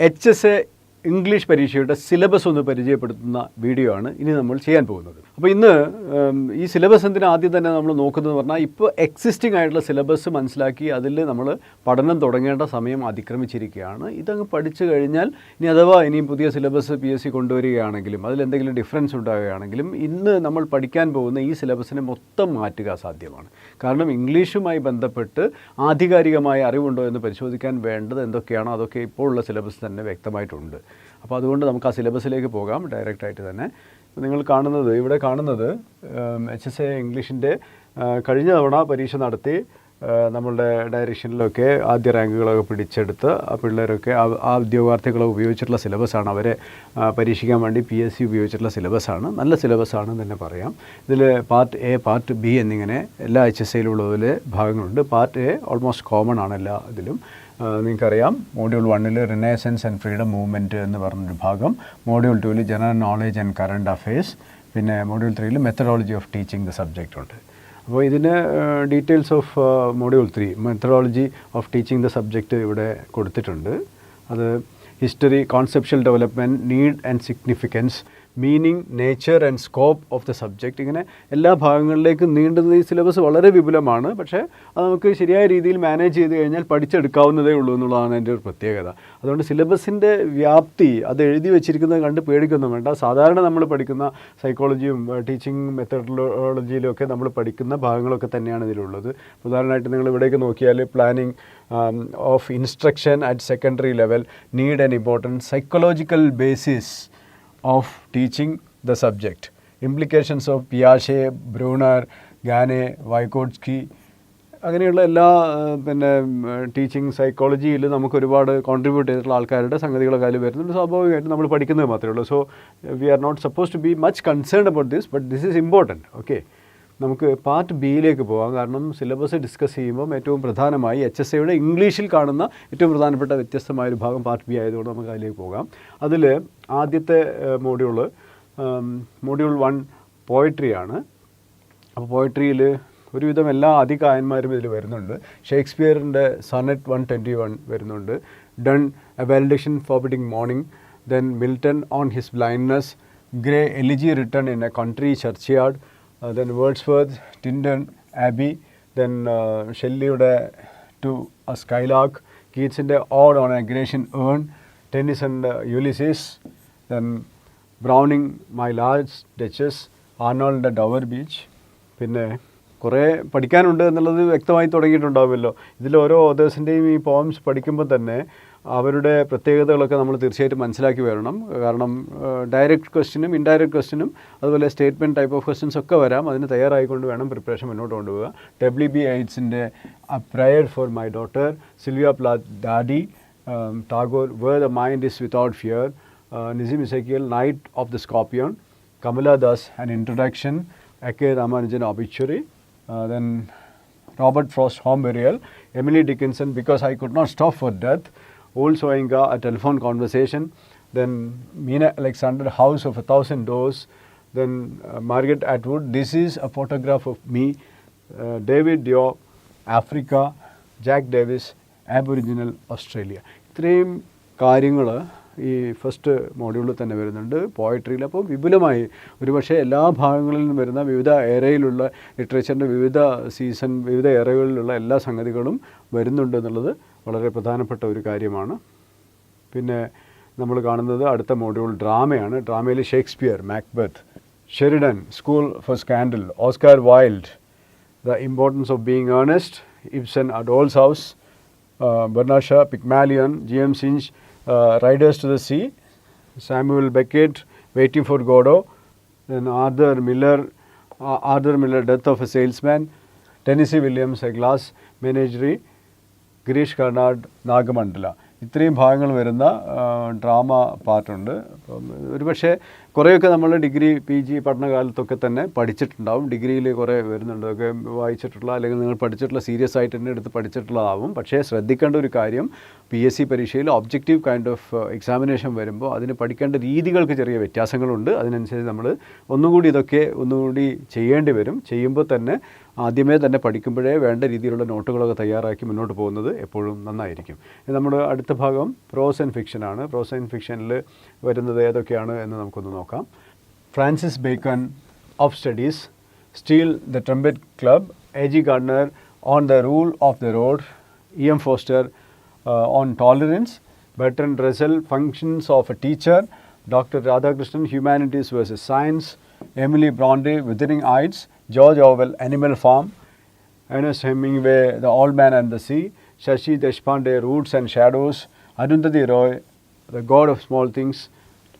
H S English പരീക്ഷയുടെ syllabus ഒന്ന് പരിചയപ്പെടുത്തുന്ന വീഡിയോ ആണ് ഇനി നമ്മൾ ചെയ്യാൻ പോകുന്നത്. അപ്പോൾ ഇന്ന് ഈ സിലബസ് എന്തിനാ ആദ്യം തന്നെ നമ്മൾ നോക്കുന്നത് പറഞ്ഞാൽ ഇപ്പോൾ എക്സിസ്റ്റിംഗ് ആയിട്ടുള്ള സിലബസ് മനസ്സിലാക്കി അതിൽ നമ്മൾ പഠനം തുടങ്ങേണ്ട സമയം അതിക്രമിച്ചിരിക്കുകയാണ്. ഇതങ്ങ് പഠിച്ചു കഴിഞ്ഞാൽ ഇനി അഥവാ ഇനിയും പുതിയ സിലബസ് പി എസ് സി കൊണ്ടുവരികയാണെങ്കിലും അതിലെന്തെങ്കിലും ഡിഫറൻസ് ഉണ്ടാവുകയാണെങ്കിലും ഇന്ന് നമ്മൾ പഠിക്കാൻ പോകുന്ന ഈ സിലബസിനെ മൊത്തം മാറ്റുക സാധ്യമാണ് കാരണം ഇംഗ്ലീഷുമായി ബന്ധപ്പെട്ട് ആധികാരികമായ അറിവുണ്ടോ എന്ന് പരിശോധിക്കാൻ വേണ്ടത് എന്തൊക്കെയാണോ അതൊക്കെ ഇപ്പോൾ ഉള്ള സിലബസ് തന്നെ വ്യക്തമായിട്ടുണ്ട്. അപ്പോൾ അതുകൊണ്ട് നമുക്ക് ആ സിലബസിലേക്ക് പോകാം ഡയറക്റ്റായിട്ട് തന്നെ. നിങ്ങൾ കാണുന്നത് ഇവിടെ കാണുന്നത് എച്ച് എസ് എ ഇംഗ്ലീഷിന്റെ കഴിഞ്ഞ തവണ പരീക്ഷ നടത്തി നമ്മളുടെ ഡയറക്ഷനിലൊക്കെ ആദ്യ റാങ്കുകളൊക്കെ പിടിച്ചെടുത്ത് ആ പിള്ളേരൊക്കെ ആ ഉദ്യോഗാർത്ഥികളെ ഉപയോഗിച്ചിട്ടുള്ള സിലബസാണ് അവരെ പരീക്ഷിക്കാൻ വേണ്ടി പി എസ് സി ഉപയോഗിച്ചിട്ടുള്ള സിലബസാണ്. നല്ല സിലബസാണ് തന്നെ പറയാം. ഇതിൽ പാർട്ട് എ പാർട്ട് ബി എന്നിങ്ങനെ എല്ലാ എച്ച് എസ് ഐയിലുള്ളതിൽ ഭാഗങ്ങളുണ്ട്. പാർട്ട് എ ഓൾമോസ്റ്റ് കോമൺ ആണ് എല്ലാ ഇതിലും. നിങ്ങൾക്കറിയാം. മോഡ്യൂൾ വണ്ണിൽ റിനേസൻസ് ആൻഡ് ഫ്രീഡം മൂവ്മെന്റ് എന്ന് പറഞ്ഞൊരു ഭാഗം. മോഡ്യൂൾ ടൂവിൽ general knowledge and current affairs പിന്നെ മോഡ്യൂൾ ത്രീയിൽ methodology of teaching the subject ഉണ്ട്. അപ്പോൾ ഇതിന് details of module three methodology of teaching the subject ഇവിടെ കൊടുത്തിട്ടുണ്ട്. അത് history conceptual development need and significance meaning nature and scope of the subject ഇങ്ങനെ എല്ലാ ഭാഗങ്ങളിലേക്കും നീണ്ടുന്ന ഈ സിലബസ് വളരെ വിപുലമാണ്. പക്ഷേ അത് നമുക്ക് ശരിയായ രീതിയിൽ മാനേജ് ചെയ്ത് കഴിഞ്ഞാൽ പഠിച്ചെടുക്കാവുന്നതേ ഉള്ളൂ എന്നുള്ളതാണ് എന്റെ ഒരു പ്രത്യേകത. അതുകൊണ്ട് സിലബസിന്റെ വ്യാപ്തി അത് എഴുതി വെച്ചിരിക്കുന്നത് കണ്ട് പേടിക്കൊന്നും വേണ്ട. സാധാരണ നമ്മൾ പഠിക്കുന്ന സൈക്കോളജിയും ടീച്ചിങ് മെത്തഡോളജിയിലും ഒക്കെ നമ്മൾ പഠിക്കുന്ന ഭാഗങ്ങളൊക്കെ തന്നെയാണ് ഇതിലുള്ളത്. ഉദാഹരണമായിട്ട് നിങ്ങൾ ഇവിടേക്ക് നോക്കിയാൽ planning of instruction at secondary level need and important psychological basis of teaching the subject implications of പിയാഷെ Bruner Gagne Vygotsky അങ്ങനെയുള്ള എല്ലാ പിന്നെ ടീച്ചിങ് സൈക്കോളജിയിൽ നമുക്ക് ഒരുപാട് കോൺട്രിബ്യൂട്ട് ചെയ്തിട്ടുള്ള ആൾക്കാരുടെ സംഗതികളൊക്കെ അതിൽ വരുന്നുണ്ട്. സ്വാഭാവികമായിട്ട് നമ്മൾ പഠിക്കുന്നത് മാത്രമേ ഉള്ളൂ. So we are not suppose to be much concern about this but this is important okay നമുക്ക് പാർട്ട് ബിയിലേക്ക് പോകാം കാരണം സിലബസ് ഡിസ്കസ് ചെയ്യുമ്പം ഏറ്റവും പ്രധാനമായി എച്ച് എസ് എയുടെ ഇംഗ്ലീഷിൽ കാണുന്ന ഏറ്റവും പ്രധാനപ്പെട്ട വ്യത്യസ്തമായ ഒരു ഭാഗം പാർട്ട് ബി ആയതുകൊണ്ട് നമുക്ക് അതിലേക്ക് പോകാം. അതിൽ ആദ്യത്തെ മോഡ്യൂൾ മോഡ്യൂൾ വൺ പോയിട്രിയാണ് അപ്പോൾ പോയിട്രിയിൽ ഒരുവിധം എല്ലാ അധികായന്മാരും ഇതിൽ വരുന്നുണ്ട്. ഷേക്സ്പിയറിന്റെ സണറ്റ് വൺ ട്വന്റി വൺ വരുന്നുണ്ട്. Donne a validation forbidding mourning then Milton on his blindness Gray elegy written in a country churchyard then Wordsworth Tintern Abbey then ഷെല്ലിയുടെ to skylark കീറ്റ്സിന്റെ ode on a Grecian urn Tennyson and Ulysses then Browning my large duchess ആർണോൾഡിന്റെ Dover beach പിന്നെ കുറേ പഠിക്കാനുണ്ട് എന്നുള്ളത് വ്യക്തമായി തുടങ്ങിയിട്ടുണ്ടാവുമല്ലോ. ഇതിൽ ഓരോ ഓതേഴ്സിന്റെയും ഈ poems പഠിക്കുമ്പോൾ തന്നെ അവരുടെ പ്രത്യേകതകളൊക്കെ നമ്മൾ തീർച്ചയായിട്ടും മനസ്സിലാക്കി വരണം. കാരണം ഡയറക്റ്റ് ക്വസ്റ്റിനും ഇൻഡയറക്റ്റ് ക്വസ്റ്റിനും അതുപോലെ സ്റ്റേറ്റ്മെന്റ് ടൈപ്പ് ഓഫ് ക്വസ്റ്റ്യൻസ് ഒക്കെ വരാം. അതിന് തയ്യാറായിക്കൊണ്ട് വേണം പ്രിപ്പറേഷൻ മുന്നോട്ട് കൊണ്ടുപോകുക W B ഐറ്റ്സിന്റെ prayer for my daughter Sylvia Plath daddy Tagore where the mind is without fear Nissim Ezekiel night of the scorpion Kamala Das an introduction A K Ramanujan obituary then Robert Frost home burial, Emily Dickinson, because I could not stop for death, Old Soinga, a telephone conversation, then Meena Alexander, House of a Thousand Doors, then uh, Margaret Atwood, this is a photograph of me, uh, David Dio, Africa, Jack Davis, Aboriginal Australia. ഇത്രയും കാര്യങ്ങൾ ഈ first മോഡ്യൂളിൽ തന്നെ വരുന്നുണ്ട്. പോയട്രിയിൽ അപ്പോൾ വിപുലമായി ഒരുപക്ഷെ എല്ലാ ഭാഗങ്ങളിൽ നിന്നും വരുന്ന വിവിധ ഏരയിലുള്ള ലിറ്ററേച്ചറിന്റെ വിവിധ സീസൺ വിവിധ ഏരകളിലുള്ള എല്ലാ സംഗതികളും വരുന്നുണ്ട് എന്നുള്ളത് വളരെ പ്രധാനപ്പെട്ട ഒരു കാര്യമാണ്. പിന്നെ നമ്മൾ കാണുന്നത് അടുത്ത മോഡ്യൂൾ ഡ്രാമയാണ്. ഡ്രാമയിൽ Shakespeare Macbeth Sheridan school for scandal Oscar Wilde the importance of being Earnest Ibsen a doll's house Bernard Shaw Pygmalion J M Synge Uh, riders to the Sea, Samuel Beckett, Waiting for Godot, then Arthur Miller, uh, Arthur Miller, Death of a Salesman, Tennessee Williams, A Glass Menagerie, Girish Karnad, Nagamandala. ഇത്രയും ഭാഗങ്ങൾ വരുന്ന drama പാർട്ടുണ്ട് അപ്പം ഒരുപക്ഷെ കുറേയൊക്കെ നമ്മൾ degree P G പഠനകാലത്തൊക്കെ തന്നെ പഠിച്ചിട്ടുണ്ടാവും. ഡിഗ്രിയിൽ കുറേ വരുന്നുണ്ട്. ഒക്കെ വായിച്ചിട്ടുള്ള അല്ലെങ്കിൽ നിങ്ങൾ പഠിച്ചിട്ടുള്ള സീരിയസ് ആയിട്ട് തന്നെ എടുത്ത് പഠിച്ചിട്ടുള്ളതാവും. പക്ഷേ ശ്രദ്ധിക്കേണ്ട ഒരു കാര്യം പി എസ് സി പരീക്ഷയിൽ ഒബ്ജക്റ്റീവ് കൈൻഡ് ഓഫ് എക്സാമിനേഷൻ വരുമ്പോൾ അതിന് പഠിക്കേണ്ട രീതികൾക്ക് ചെറിയ വ്യത്യാസങ്ങളുണ്ട്. അതിനനുസരിച്ച് നമ്മൾ ഒന്നുകൂടി ഇതൊക്കെ ഒന്നുകൂടി ചെയ്യേണ്ടി വരും. ചെയ്യുമ്പോൾ തന്നെ ആദ്യമേ തന്നെ പഠിക്കുമ്പോഴേ വേണ്ട രീതിയിലുള്ള നോട്ടുകളൊക്കെ തയ്യാറാക്കി മുന്നോട്ട് പോകുന്നത് എപ്പോഴും നന്നായിരിക്കും. നമ്മുടെ അടുത്ത ഭാഗം പ്രോസ് ആൻഡ് ഫിക്ഷനാണ് പ്രോസ് ആൻഡ് ഫിക്ഷനിൽ വരുന്നത് ഏതൊക്കെയാണ് എന്ന് നമുക്കൊന്ന് നോക്കാം. Francis Bacon of studies Steele the trumpet club A G Gardiner on the rule of the road E M Forster on tolerance Bertrand Russell functions of a teacher doctor Radhakrishnan humanities versus science Emily Bronte Wuthering Heights George Orwell, Animal Farm, Ernest Hemingway, The Old Man and the Sea, Shashi Deshpande, Roots and Shadows, Arundhati Roy, The God of Small Things,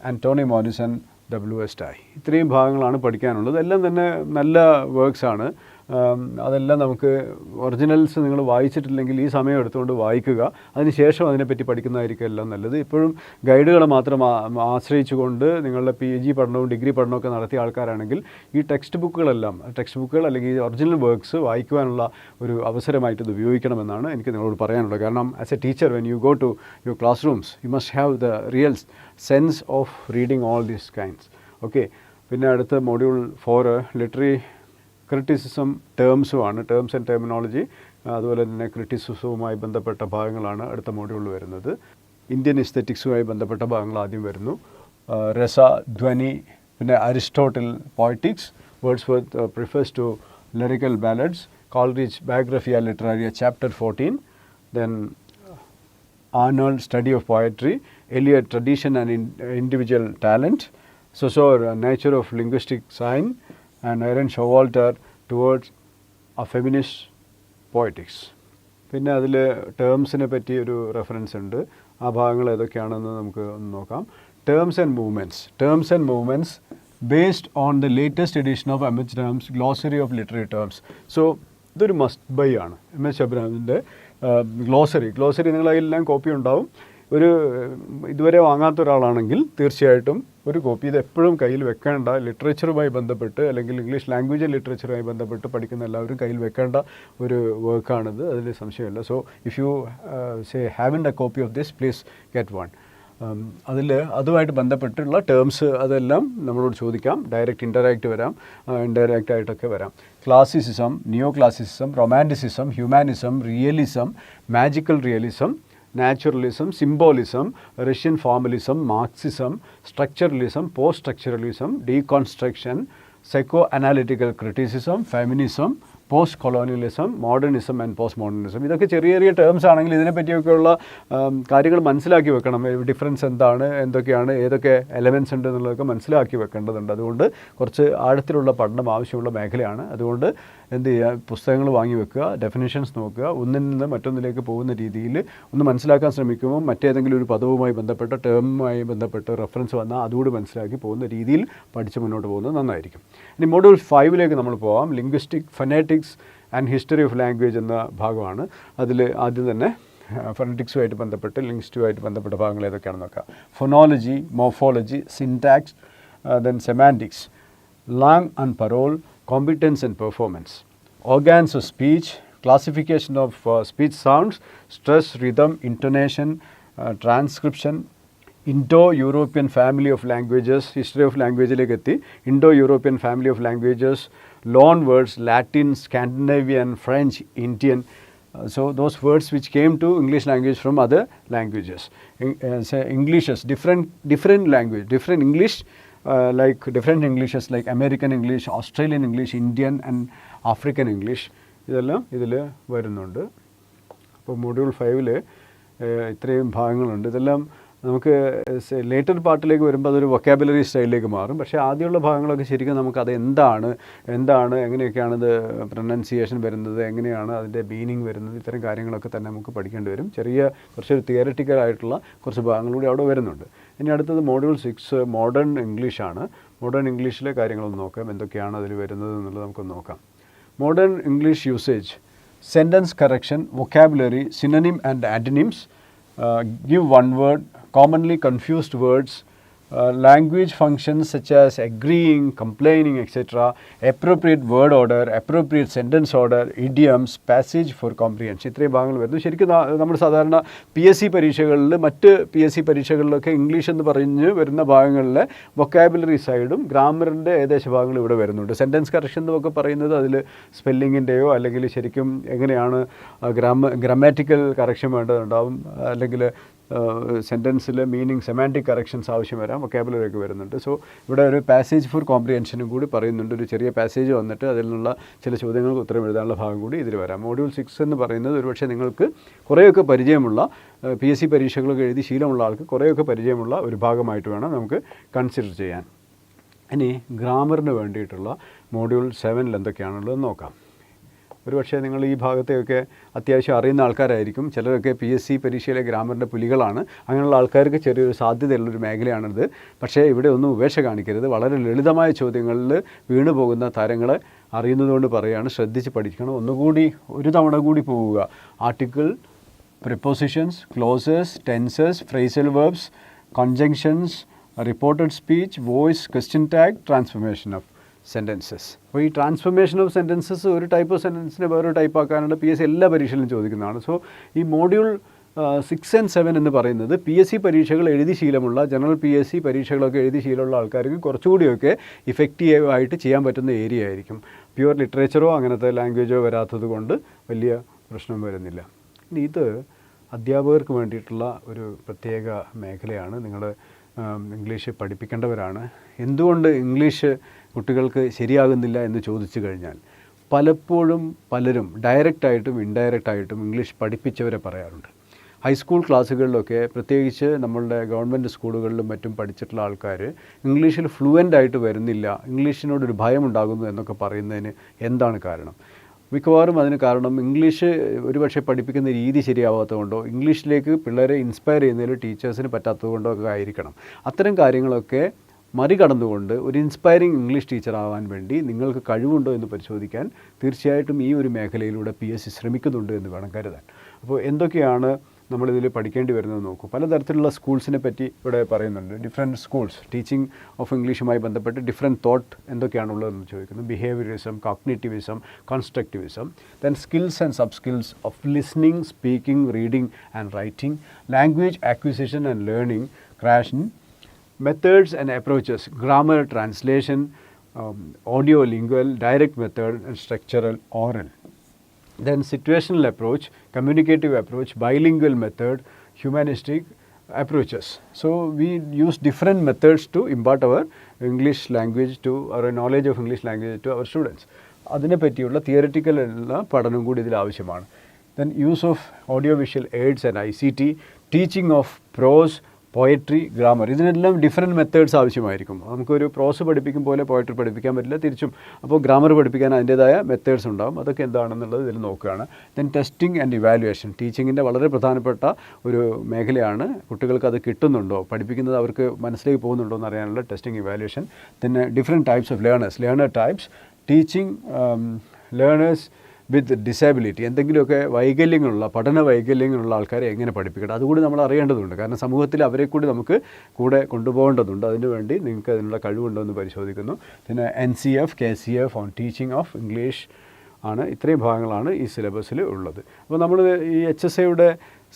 and Toni Morrison, The Bluest Eye. ഇത്രയും ഭാഗങ്ങളാണ് പഠിക്കാനുള്ളത്. എല്ലാം തന്നെ നല്ല വർക്ക്സാണ് അതെല്ലാം നമുക്ക് originals നിങ്ങൾ വായിച്ചിട്ടില്ലെങ്കിൽ ഈ സമയം എടുത്തുകൊണ്ട് വായിക്കുക. അതിനുശേഷം അതിനെപ്പറ്റി പഠിക്കുന്നതായിരിക്കും എല്ലാം നല്ലത്. ഇപ്പോഴും ഗൈഡുകളെ മാത്രം ആശ്രയിച്ചുകൊണ്ട് നിങ്ങളുടെ പി ജി പഠനവും ഡിഗ്രി പഠനവും നടത്തിയ ആൾക്കാരാണെങ്കിൽ ഈ ടെക്സ്റ്റ് ബുക്കുകളെല്ലാം ടെക്സ്റ്റ് ബുക്കുകൾ അല്ലെങ്കിൽ ഒറിജിനൽ വർക്ക്സ് വായിക്കുവാനുള്ള ഒരു അവസരമായിട്ട് ഇത് ഉപയോഗിക്കണമെന്നാണ് എനിക്ക് നിങ്ങളോട് പറയാനുള്ളത്. കാരണം as a teacher when you go to your classrooms you must have the real sense of reading all these kinds okay പിന്നെ അടുത്ത മൊഡ്യൂൾ ഫോർ ലിറ്ററി ക്രിറ്റിസിസം ടേംസുമാണ് ടേംസ് ആൻഡ് ടെർമിനോളജി അതുപോലെ തന്നെ ക്രിറ്റിസിസവുമായി ബന്ധപ്പെട്ട ഭാഗങ്ങളാണ് അടുത്ത മോഡ്യൂളിൽ വരുന്നത്. ഇന്ത്യൻ എസ്തെറ്റിക്സുമായി ബന്ധപ്പെട്ട ഭാഗങ്ങൾ ആദ്യം വരുന്നു. രസ ധ്വനി പിന്നെ Aristotle poetics Wordsworth preface to lyrical ballads Coleridge biographia literaria chapter fourteen then Arnold, study of poetry Eliot tradition and individual Individual Talent, Saussure, uh, Nature of Linguistic Sign, and Aaron Showalter, Towards a Feminist Poetics. പിന്നെ അതിൽ ടേംസിനെ പറ്റി ഒരു reference ഉണ്ട്. ആ ഭാഗങ്ങൾ ഏതൊക്കെയാണെന്ന് നമുക്ക് ഒന്ന് നോക്കാം. Terms and movements terms and movements based on the latest edition of M H terms glossary of literary terms so ഇതൊരു മസ്റ്റ് ബൈ ആണ്. എം എച്ച് അബ്രാമിന്റെ ഗ്ലോസറി ഗ്ലോസറി നിങ്ങളതിലെല്ലാം കോപ്പി ഉണ്ടാവും. ഒരു ഇതുവരെ വാങ്ങാത്ത ഒരാളാണെങ്കിൽ തീർച്ചയായിട്ടും ഒരു കോപ്പി ഇത് എപ്പോഴും കയ്യിൽ വെക്കേണ്ട ലിറ്ററേച്ചറുമായി ബന്ധപ്പെട്ട് അല്ലെങ്കിൽ ഇംഗ്ലീഷ് ലാംഗ്വേജ് ലിറ്ററേച്ചറുമായി ബന്ധപ്പെട്ട് പഠിക്കുന്ന എല്ലാവരും കയ്യിൽ വെക്കേണ്ട ഒരു വർക്കാണിത് അതിൽ സംശയമില്ല. So if you say have in a copy of this please get one അതിൽ അതുമായിട്ട് ബന്ധപ്പെട്ടുള്ള ടേംസ് അതെല്ലാം നമ്മളോട് ചോദിക്കാം. ഡയറക്റ്റ് ഇന്ററാക്റ്റ് വരാം. ഇൻഡയറക്റ്റ് ആയിട്ടൊക്കെ വരാം. Classicism neo classicism romanticism humanism realism magical realism naturalism symbolism Russian formalism marxism structuralism post structuralism deconstruction psycho analytical criticism feminism post colonialism modernism and post modernism ഇതൊക്കെ ചെറിയ ചെറിയ terms ആണെങ്കിൽ ഇതിനെപ്പറ്റിയൊക്കെയുള്ള കാര്യങ്ങൾ മനസ്സിലാക്കി വെക്കണം. ഡിഫറൻസ് എന്താണ് എന്തൊക്കെയാണ് ഏതൊക്കെ എലമെൻസ് ഉണ്ട് എന്നുള്ളതൊക്കെ മനസ്സിലാക്കി വെക്കേണ്ടതുണ്ട്. അതുകൊണ്ട് കുറച്ച് ആഴത്തിലുള്ള പഠനം ആവശ്യമുള്ള മേഖലയാണ്. അതുകൊണ്ട് എന്ത് ചെയ്യുക? പുസ്തകങ്ങൾ വാങ്ങി വെക്കുക ഡെഫിനേഷൻസ് നോക്കുക ഒന്നിൽ നിന്ന് മറ്റൊന്നിലേക്ക് പോകുന്ന രീതിയിൽ ഒന്ന് മനസ്സിലാക്കാൻ ശ്രമിക്കുമ്പോൾ മറ്റേതെങ്കിലും ഒരു പദവുമായി ബന്ധപ്പെട്ട ടേമുമായി ബന്ധപ്പെട്ട റെഫറൻസ് വന്നാൽ അതുകൂടി മനസ്സിലാക്കി പോകുന്ന രീതിയിൽ പഠിച്ച് മുന്നോട്ട് പോകുന്നത് നന്നായിരിക്കും. ഇനി മോഡ്യൂൾ ഫൈവിലേക്ക് നമ്മൾ പോകാം linguistic phonetics and history of language എന്ന ഭാഗമാണ്. അതിൽ ആദ്യം തന്നെ ഫൊനറ്റിക്സുമായിട്ട് ബന്ധപ്പെട്ട് ലിംഗ്വിസ്റ്റുമായിട്ട് ബന്ധപ്പെട്ട ഭാഗങ്ങൾ ഏതൊക്കെയാണെന്ന് നോക്കാം. Phonology morphology syntax then semantics langue and parole, competence and performance, organs of speech, classification of uh, speech sounds, stress, rhythm, intonation, uh, transcription, Indo European family of languages history of ലാംഗ്വേജിലേക്ക് എത്തി Indo European family of languages loan words Latin Scandinavian French Indian so those words which came to english language from other languages In- uh, say englishes different different language different english uh, like different englishes like american english australian english indian and african english ഇതെല്ലാം ഇതിൽ വരുന്നുണ്ട് അപ്പോൾ module ഫൈവിൽ ഇത്രയും ഭാഗങ്ങളുണ്ട് ഇതെല്ലാം നമുക്ക് later പാർട്ടിലേക്ക് വരുമ്പോൾ അതൊരു വൊക്കാബുലറി സ്റ്റൈലിലേക്ക് മാറും. പക്ഷേ ആദ്യമുള്ള ഭാഗങ്ങളൊക്കെ ശരിക്കും നമുക്ക് അത് എന്താണ് എന്താണ് എങ്ങനെയൊക്കെയാണ് ഇത് പ്രൊനൗൺസിയേഷൻ വരുന്നത് എങ്ങനെയാണ് അതിന്റെ മീനിങ് വരുന്നത് ഇത്തരം കാര്യങ്ങളൊക്കെ തന്നെ നമുക്ക് പഠിക്കേണ്ടി വരും. ചെറിയ കുറച്ചൊരു തിയററ്റിക്കൽ ആയിട്ടുള്ള കുറച്ച് ഭാഗങ്ങളൂടി അവിടെ വരുന്നുണ്ട്. ഇനി അടുത്തത് മോഡ്യൂൾ സിക്സ് മോഡേൺ ഇംഗ്ലീഷാണ് മോഡേൺ ഇംഗ്ലീഷിലെ കാര്യങ്ങളൊന്ന് നോക്കാം എന്തൊക്കെയാണ് അതിൽ വരുന്നത് എന്നുള്ളത് നമുക്ക് നോക്കാം. Modern English usage sentence correction vocabulary synonym and uh, Uh, give one word, commonly confused words, uh, language functions such as agreeing, complaining, etc., appropriate word order, appropriate sentence order, idioms, passage for comprehension. ഇത്രയും ഭാഗങ്ങൾ വരുന്നു. ശരിക്കും നമ്മൾ സാധാരണ P S C പരീക്ഷകളിൽ മറ്റ് P S C പരീക്ഷകളിലൊക്കെ English എന്ന് പറഞ്ഞ് വരുന്ന ഭാഗങ്ങളിൽ വൊക്കാബുലറി സൈഡും ഗ്രാമറിന്റെ ഏകദേശ ഭാഗങ്ങൾ ഇവിടെ വരുന്നുണ്ട്. സെന്റൻസ് കറക്ഷൻ എന്നൊക്കെ പറയുന്നത് അതിൽ സ്പെല്ലിങ്ങിന്റെയോ അല്ലെങ്കിൽ ശരിക്കും എങ്ങനെയാണ് ഗ്രാമ ഗ്രാമാറ്റിക്കൽ കറക്ഷൻ വേണ്ടതുണ്ടാവും. അല്ലെങ്കിൽ സെന്റൻസിൽ മീനിങ് സെമാന്റിക് കറക്ഷൻസ് ആവശ്യം വരാം വൊക്കാബുലറി ഒക്കെ വരുന്നുണ്ട്. സോ ഇവിടെ ഒരു പാസേജ് ഫോർ കോംപ്രിഹെൻഷനും കൂടി പറയുന്നുണ്ട്. ഒരു ചെറിയ പാസേജ് വന്നിട്ട് അതിൽ നിന്നുള്ള ചില ചോദ്യങ്ങൾക്ക് ഉത്തരം എഴുതാനുള്ള ഭാഗം കൂടി ഇതിൽ വരാം. മോഡ്യൂൾ സിക്സ് എന്ന് പറയുന്നത് ഒരുപക്ഷെ നിങ്ങൾക്ക് കുറേയൊക്കെ പരിചയമുള്ള പി എസ് സി പരീക്ഷകളൊക്കെ എഴുതി ശീലമുള്ള ആൾക്ക് കുറേയൊക്കെ പരിചയമുള്ള ഒരു ഭാഗമായിട്ട് വേണം നമുക്ക് കൺസിഡർ ചെയ്യാൻ. ഇനി ഗ്രാമറിന് വേണ്ടിയിട്ടുള്ള മോഡ്യൂൾ സെവനിൽ എന്തൊക്കെയാണുള്ളതെന്ന് നോക്കാം. ഒരുപക്ഷെ നിങ്ങൾ ഈ ഭാഗത്തെയൊക്കെ അത്യാവശ്യം അറിയുന്ന ആൾക്കാരായിരിക്കും. ചിലരൊക്കെ പി എസ് സി പരീക്ഷയിലെ ഗ്രാമറിന്റെ പുലികളാണ്. അങ്ങനെയുള്ള ആൾക്കാർക്ക് ചെറിയൊരു സാധ്യതയുള്ളൊരു മേഖലയാണിത്. പക്ഷേ ഇവിടെ ഒന്നും ഉപേക്ഷ കാണിക്കരുത്. വളരെ ലളിതമായ ചോദ്യങ്ങളിൽ വീണു പോകുന്ന താരങ്ങളെ അറിയുന്നതുകൊണ്ട് പറയുകയാണ്. ശ്രദ്ധിച്ച് പഠിക്കണം. ഒന്നുകൂടി ഒരു തവണ കൂടി പോവുക. Article prepositions clauses tenses phrasal verbs conjunctions reported speech voice question tag transformation of sentences അപ്പോൾ ഈ ട്രാൻസ്ഫർമേഷൻ ഓഫ് സെന്റൻസസ് ഒരു ടൈപ്പ് ഓഫ് സെന്റൻസിനെ വേറൊരു ടൈപ്പ് ആക്കാനുള്ള പി എസ് സി എല്ലാ പരീക്ഷയിലും ചോദിക്കുന്നതാണ്. സോ ഈ മോഡ്യൂൾ സിക്സ് ആൻഡ് സെവൻ എന്ന് പറയുന്നത് പി എസ് സി പരീക്ഷകൾ എഴുതി ശീലമുള്ള ജനറൽ പി എസ് സി പരീക്ഷകളൊക്കെ എഴുതി ശീലമുള്ള ആൾക്കാർക്ക് കുറച്ചുകൂടിയൊക്കെ ഇഫക്റ്റീവ് ആയിട്ട് ചെയ്യാൻ പറ്റുന്ന ഏരിയ ആയിരിക്കും. പ്യുവർ ലിറ്ററേച്ചറോ അങ്ങനത്തെ ലാംഗ്വേജോ വരാത്തത് കൊണ്ട് വലിയ പ്രശ്നം വരുന്നില്ല. ഇനി ഇത് അധ്യാപകർക്ക് വേണ്ടിയിട്ടുള്ള ഒരു പ്രത്യേക മേഖലയാണ്. നിങ്ങൾ ഇംഗ്ലീഷ് പഠിപ്പിക്കേണ്ടവരാണ്. എന്തുകൊണ്ട് ഇംഗ്ലീഷ് കുട്ടികൾക്ക് ശരിയാകുന്നില്ല എന്ന് ചോദിച്ചു കഴിഞ്ഞാൽ പലപ്പോഴും പലരും ഡയറക്റ്റായിട്ടും ഇൻഡയറക്റ്റായിട്ടും ഇംഗ്ലീഷ് പഠിപ്പിച്ചവരെ പറയാറുണ്ട്. ഹൈസ്കൂൾ ക്ലാസ്സുകളിലൊക്കെ പ്രത്യേകിച്ച് നമ്മളുടെ ഗവൺമെന്റ് സ്കൂളുകളിലും മറ്റും പഠിച്ചിട്ടുള്ള ആൾക്കാർ ഇംഗ്ലീഷിൽ ഫ്ലുവന്റ് ആയിട്ട് വരുന്നില്ല ഇംഗ്ലീഷിനോടൊരു ഭയം ഉണ്ടാകുന്നു എന്നൊക്കെ പറയുന്നതിന് എന്താണ് കാരണം? മിക്കവാറും അതിന് കാരണം ഇംഗ്ലീഷ് ഒരുപക്ഷെ പഠിപ്പിക്കുന്ന രീതി ശരിയാവാത്തതുകൊണ്ടോ ഇംഗ്ലീഷിലേക്ക് പിള്ളേരെ ഇൻസ്പയർ ചെയ്യുന്നതിൽ ടീച്ചേഴ്സിന് പറ്റാത്തതുകൊണ്ടോ ഒക്കെ ആയിരിക്കണം. അത്തരം കാര്യങ്ങളൊക്കെ മറികടന്നുകൊണ്ട് ഒരു ഇൻസ്പയറിംഗ് ഇംഗ്ലീഷ് ടീച്ചർ ആവാൻ വേണ്ടി നിങ്ങൾക്ക് കഴിവുണ്ടോ എന്ന് പരിശോധിക്കാൻ തീർച്ചയായിട്ടും ഈ ഒരു മേഖലയിലൂടെ പി എസ് സി ശ്രമിക്കുന്നുണ്ട് എന്ന് വേണം കരുതാൻ. അപ്പോൾ എന്തൊക്കെയാണ് നമ്മളിതിൽ പഠിക്കേണ്ടി വരുന്നത് നോക്കൂ. പലതരത്തിലുള്ള സ്കൂൾസിനെ പറ്റി ഇവിടെ പറയുന്നുണ്ട്. ഡിഫറെന്റ് സ്കൂൾസ് ടീച്ചിങ് ഓഫ് ഇംഗ്ലീഷുമായി ബന്ധപ്പെട്ട് ഡിഫറെന്റ് തോട്ട് എന്തൊക്കെയാണുള്ളതെന്ന് ചോദിക്കുന്നു. Behaviourism cognitivism constructivism then skills and sub skills of listening speaking reading and writing language acquisition and learning Krashen and approaches. Grammar translation um, audio lingual direct method and structural oral. then situational approach communicative approach bilingual method humanistic approaches so we use different methods to impart our english language to our knowledge of english language to our students അതിനെ പറ്റിയുള്ള theoretical ഉള്ള പഠനം കൂടി ഇതിൽ ആവശ്യമാണ് then use of audio visual aids and I C T teaching of prose poetry grammar ഇതിനെല്ലാം different methods ആവശ്യമായിരിക്കും. നമുക്കൊരു പ്രോസ് പഠിപ്പിക്കും പോലെ പോയട്രി പഠിപ്പിക്കാൻ പറ്റില്ല തിരിച്ചും അപ്പോൾ ഗ്രാമർ പഠിപ്പിക്കാൻ അതിന്റേതായ മെത്തേഡ്സ് ഉണ്ടാകും അതൊക്കെ എന്താണെന്നുള്ളത് ഇതിൽ നോക്കുകയാണ്. ദെൻ ടെസ്റ്റിംഗ് ആൻഡ് ഇവാലുവേഷൻ ടീച്ചിങ്ങിന്റെ വളരെ പ്രധാനപ്പെട്ട ഒരു മേഖലയാണ്. കുട്ടികൾക്ക് അത് കിട്ടുന്നുണ്ടോ? പഠിപ്പിക്കുന്നത് അവർക്ക് മനസ്സിലേക്ക് പോകുന്നുണ്ടോ എന്ന് അറിയാനുള്ള ടെസ്റ്റിംഗ് ഇവാലുവേഷൻ പിന്നെ different types of learners learner types teaching learners with disability എന്തെങ്കിലുമൊക്കെ വൈകല്യങ്ങളുള്ള പഠന വൈകല്യങ്ങളുള്ള ആൾക്കാരെ എങ്ങനെ പഠിപ്പിക്കണം? അതുകൂടി നമ്മൾ അറിയേണ്ടതുണ്ട്. കാരണം സമൂഹത്തിൽ അവരെ കൂടി നമുക്ക് കൂടെ കൊണ്ടുപോകേണ്ടതുണ്ട്. അതിനുവേണ്ടി നിങ്ങൾക്ക് അതിനുള്ള കഴിവുണ്ടോ എന്ന് പരിശോധിക്കുന്നു. പിന്നെ N C F K C F on teaching of English ആണ് ഇത്രയും ഭാഗങ്ങളാണ് ഈ സിലബസിൽ ഉള്ളത്. അപ്പോൾ നമ്മൾ ഈ എച്ച് എസ് എയുടെ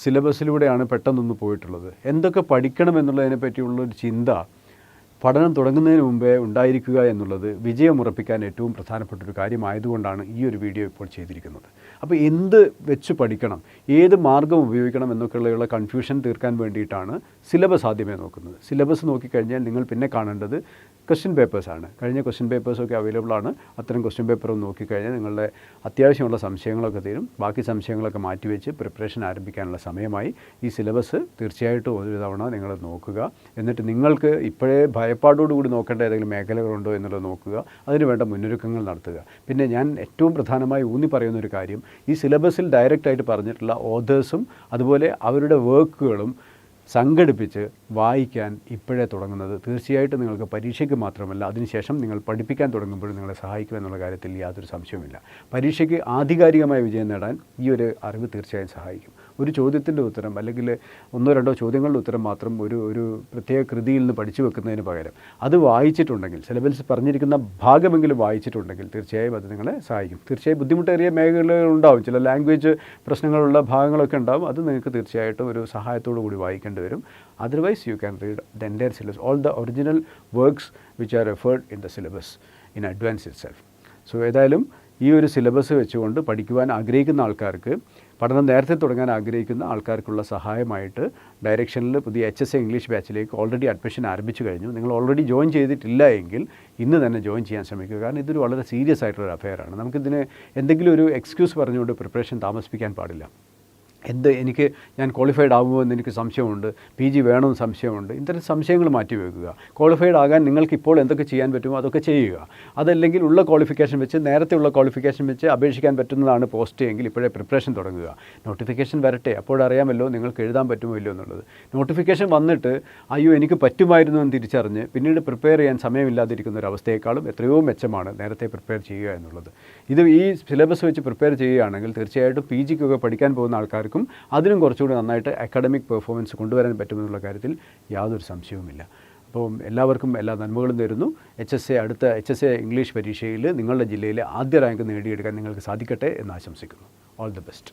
സിലബസിലൂടെയാണ് പെട്ടെന്നൊന്ന് പോയിട്ടുള്ളത്. എന്തൊക്കെ പഠിക്കണം എന്നുള്ളതിനെ പറ്റിയുള്ളൊരു ചിന്ത പഠനം തുടങ്ങുന്നതിന് മുമ്പേ ഉണ്ടായിരിക്കുക എന്നുള്ളത് വിജയമുറപ്പിക്കാൻ ഏറ്റവും പ്രധാനപ്പെട്ട ഒരു കാര്യമായതുകൊണ്ടാണ് ഈ ഒരു വീഡിയോ ഇപ്പോൾ ചെയ്തിരിക്കുന്നത്. അപ്പോൾ എന്ത് വെച്ച് പഠിക്കണം ഏത് മാർഗം ഉപയോഗിക്കണം എന്നൊക്കെയുള്ള കൺഫ്യൂഷൻ തീർക്കാൻ വേണ്ടിയിട്ടാണ് സിലബസ് ആദ്യമേ നോക്കുന്നത്. സിലബസ് നോക്കിക്കഴിഞ്ഞാൽ നിങ്ങൾ പിന്നെ കാണേണ്ടത് ക്വസ്റ്റ്യൻ പേപ്പേഴ്സാണ് കഴിഞ്ഞ ക്വസ്റ്റ്യൻ പേപ്പേഴ്സൊക്കെ അവൈലബിൾ ആണ്. അത്തരം ക്വസ്റ്റ്യൻ പേപ്പർ നോക്കിക്കഴിഞ്ഞാൽ നിങ്ങളുടെ അത്യാവശ്യമുള്ള സംശയങ്ങളൊക്കെ തീരും. ബാക്കി സംശയങ്ങളൊക്കെ മാറ്റിവെച്ച് പ്രിപ്പറേഷൻ ആരംഭിക്കാനുള്ള സമയമായി. ഈ സിലബസ് തീർച്ചയായിട്ടും ഒരു തവണ നിങ്ങൾ നോക്കുക. എന്നിട്ട് നിങ്ങൾക്ക് ഇപ്പോഴേ ഭയപ്പാടോടുകൂടി നോക്കേണ്ട ഏതെങ്കിലും മേഖലകളുണ്ടോ എന്നുള്ളത് നോക്കുക. അതിനുവേണ്ട മുന്നൊരുക്കങ്ങൾ നടത്തുക. പിന്നെ ഞാൻ ഏറ്റവും പ്രധാനമായി ഊന്നി പറയുന്ന ഒരു കാര്യം. ഈ സിലബസിൽ ഡയറക്റ്റായിട്ട് പറഞ്ഞിട്ടുള്ള ഓതേഴ്സും അതുപോലെ അവരുടെ വർക്കുകളും സംഘടിപ്പിച്ച് വായിക്കാൻ ഇപ്പോഴേ തുടങ്ങുന്നത്. തീർച്ചയായിട്ടും നിങ്ങൾക്ക് പരീക്ഷയ്ക്ക് മാത്രമല്ല അതിനുശേഷം നിങ്ങൾ പഠിപ്പിക്കാൻ തുടങ്ങുമ്പോഴും നിങ്ങളെ സഹായിക്കും എന്നുള്ള കാര്യത്തിൽ യാതൊരു സംശയവുമില്ല. പരീക്ഷയ്ക്ക് ആധികാരികമായ വിജയം നേടാൻ ഈ ഒരു അറിവ് തീർച്ചയായും സഹായിക്കും. ഒരു ചോദ്യത്തിന്റെ ഉത്തരം അല്ലെങ്കിൽ ഒന്നോ രണ്ടോ ചോദ്യങ്ങളുടെ ഉത്തരം മാത്രം ഒരു ഒരു പ്രത്യേക കൃതിയിൽ നിന്ന് പഠിച്ചു വെക്കുന്നതിന് പകരം അത് വായിച്ചിട്ടുണ്ടെങ്കിൽ സിലബസ് പറഞ്ഞിരിക്കുന്ന ഭാഗമെങ്കിലും വായിച്ചിട്ടുണ്ടെങ്കിൽ തീർച്ചയായും അത് നിങ്ങളെ സഹായിക്കും. തീർച്ചയായും ബുദ്ധിമുട്ടേറിയ മേഖലകൾ ഉണ്ടാവും. ചില ലാംഗ്വേജ് പ്രശ്നങ്ങളുള്ള ഭാഗങ്ങളൊക്കെ ഉണ്ടാവും. അത് നിങ്ങൾക്ക് തീർച്ചയായിട്ടും ഒരു സഹായത്തോടു കൂടി വായിക്കേണ്ടി വരും. Otherwise you can read the entire syllabus all the original works which are referred in the syllabus in advance itself so ഏതായാലും ഈ ഒരു സിലബസ് വെച്ചുകൊണ്ട് പഠിക്കുവാൻ ആഗ്രഹിക്കുന്ന ആൾക്കാർക്ക് പഠനം നേരത്തെ തുടങ്ങാൻ ആഗ്രഹിക്കുന്ന ആൾക്കാർക്കുള്ള സഹായമായിട്ട് ഡയറക്ഷനിൽ പുതിയ എച്ച് എസ് എ ഇംഗ്ലീഷ് ബാച്ചിലേക്ക് ഓൾറെഡി അഡ്മിഷൻ ആരംഭിച്ചു കഴിഞ്ഞു. നിങ്ങൾ ഓൾറെഡി ജോയിൻ ചെയ്തിട്ടില്ല എങ്കിൽ ഇന്ന് തന്നെ ജോയിൻ ചെയ്യാൻ ശ്രമിക്കുക. കാരണം ഇതൊരു വളരെ സീരിയസ് ആയിട്ടുള്ള അഫെയറാണ് നമുക്കിതിന് എന്തെങ്കിലും ഒരു എക്സ്ക്യൂസ് പറഞ്ഞുകൊണ്ട് പ്രിപ്പറേഷൻ താമസിപ്പിക്കാൻ പാടില്ല. എന്ത് എനിക്ക് ഞാൻ ക്വാളിഫൈഡ് ആകുമോ എന്ന് എനിക്ക് സംശയമുണ്ട്. പി ജി വേണമെന്ന് സംശയമുണ്ട്. ഇത്തരം സംശയങ്ങൾ മാറ്റി വെക്കുക. ക്വാളിഫൈഡ് ആകാൻ നിങ്ങൾക്ക് ഇപ്പോൾ എന്തൊക്കെ ചെയ്യാൻ പറ്റുമോ അതൊക്കെ ചെയ്യുക. അതല്ലെങ്കിൽ ഉള്ള ക്വാളിഫിക്കേഷൻ വെച്ച് നേരത്തെ ഉള്ള ക്വാളിഫിക്കേഷൻ വെച്ച് അപേക്ഷിക്കാൻ പറ്റുന്നതാണ് പോസ്റ്റ് എങ്കിൽ ഇപ്പോഴേ പ്രിപ്പറേഷൻ തുടങ്ങുക. നോട്ടിഫിക്കേഷൻ വരട്ടെ. അപ്പോഴറിയാമല്ലോ നിങ്ങൾക്ക് എഴുതാൻ പറ്റുമോ ഇല്ലയോ എന്നുള്ളത്. നോട്ടിഫിക്കേഷൻ വന്നിട്ട് അയ്യോ എനിക്ക് പറ്റുമായിരുന്നു എന്ന് തിരിച്ചറിഞ്ഞ് പിന്നീട് പ്രിപ്പയർ ചെയ്യാൻ സമയമില്ലാതിരിക്കുന്ന ഒരു അവസ്ഥയേക്കാളും എത്രയോ മെച്ചമാണ് നേരത്തെ പ്രിപ്പയർ ചെയ്യുക എന്നുള്ളത്. ഇത് ഈ സിലബസ് വെച്ച് പ്രിപ്പയർ ചെയ്യുകയാണെങ്കിൽ തീർച്ചയായിട്ടും പി ജിക്കൊക്കെ പഠിക്കാൻ പോകുന്ന ആൾക്കാർക്കും അതിനും കുറച്ചുകൂടി നന്നായിട്ട് അക്കാഡമിക് പെർഫോമൻസ് കൊണ്ടുവരാൻ പറ്റുമെന്നുള്ള കാര്യത്തിൽ യാതൊരു സംശയവുമില്ല. അപ്പോൾ എല്ലാവർക്കും എല്ലാ നന്മകളും തരുന്നു. എച്ച് എസ് എ അടുത്ത എച്ച് എസ് എ ഇംഗ്ലീഷ് പരീക്ഷയിൽ നിങ്ങളുടെ ജില്ലയിലെ ആദ്യ റാങ്ക് നേടിയെടുക്കാൻ നിങ്ങൾക്ക് സാധിക്കട്ടെ എന്ന് ആശംസിക്കുന്നു. All the best